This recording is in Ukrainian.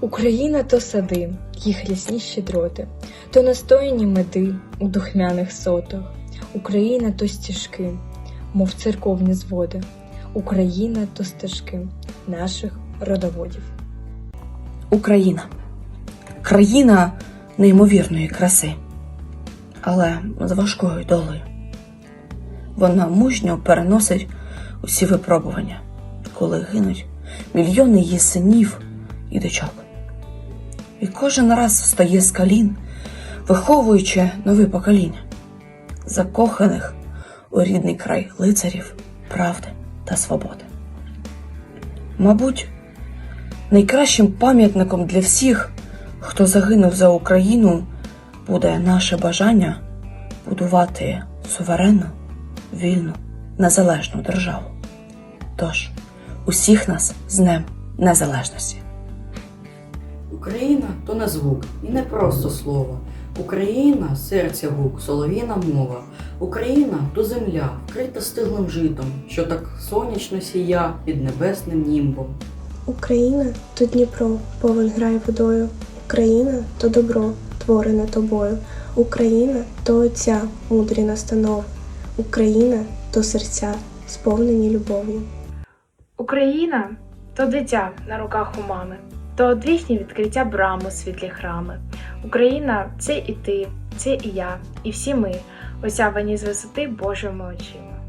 Україна то сади, їх рясні щедроти, то настояні меди у духмяних сотах. Україна то стіжки, мов церковні зводи. Україна то стежки наших родоводів. Україна країна неймовірної краси, але з важкою долею. Вона мужньо переносить усі випробування, коли гинуть мільйони її синів і дочок. І кожен раз встає з колін, виховуючи нове покоління, закоханих у рідний край лицарів, правди та свободи. Мабуть, найкращим пам'ятником для всіх, хто загинув за Україну, буде наше бажання будувати суверенну, вільну, незалежну державу. Тож, усіх нас з Днем Незалежності. Україна то не звук і не просто слово. Україна серця гук, солов'їна мова. Україна то земля, вкрита стиглим житом, що так сонячно сія під небесним німбом. Україна то Дніпро, повен грає водою. Україна то добро, творене тобою. Україна то отця, мудрі настанови. Україна то серця, сповнені любов'ю. Україна то дитя на руках у мами, то одвічні відкриття брам у світлі храми. Україна це і ти, це і я, і всі ми, осявані з висоти Божими очима.